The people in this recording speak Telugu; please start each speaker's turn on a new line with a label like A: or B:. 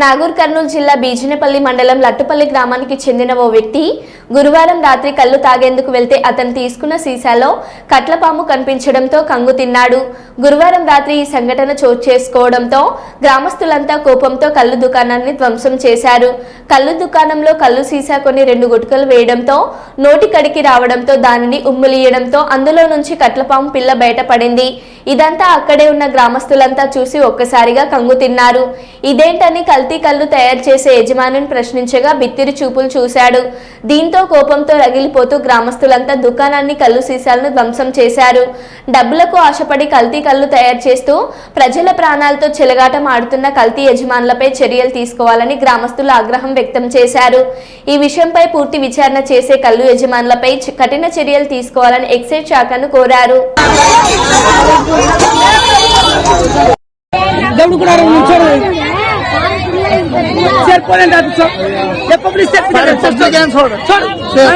A: నాగూర్ కర్నూలు జిల్లా బీజినపల్లి మండలం లట్టుపల్లి గ్రామానికి చెందిన ఓ వ్యక్తి గురువారం రాత్రి కళ్ళు తాగేందుకు వెళ్తే అతను తీసుకున్న సీసాలో కట్లపాము కనిపించడంతో కంగు తిన్నాడు. గురువారం రాత్రి ఈ సంఘటన చోటు చేసుకోవడంతో గ్రామస్తులంతా కోపంతో కళ్ళు దుకాణాన్ని ధ్వంసం చేశారు. కళ్ళు దుకాణంలో కళ్ళు సీసా కొన్ని రెండు గుట్కలు వేయడంతో నోటి కడికి రావడంతో దానిని ఉమ్ములియడంతో అందులో నుంచి కట్లపాము పిల్ల బయటపడింది ఇదంతా అక్కడే ఉన్న గ్రామస్తులంతా చూసి ఒక్కసారిగా కంగు తిన్నారు. ఇదేంటని కల్తీ కళ్ళు తయారు చేసే యజమానిని ప్రశ్నించగా బిత్తిరి చూపులు చూశాడు. దీంతో కోపంతో రగిలిపోతూ గ్రామస్తులంతా దుకాణాన్ని కళ్ళు సీసాలను ధ్వంసం చేశారు. డబ్బులకు ఆశపడి కల్తీ కళ్ళు తయారు చేస్తూ ప్రజల ప్రాణాలతో చెలగాటం ఆడుతున్న కల్తీ యజమానులపై చర్యలు తీసుకోవాలని గ్రామస్తులు ఆగ్రహం వ్యక్తం చేశారు. ఈ విషయంపై పూర్తి విచారణ చేసే కళ్ళు యజమానులపై కఠిన చర్యలు తీసుకోవాలని ఎక్సైజ్ శాఖను కోరారు.
B: దేవుడు కూడా ¿Qué es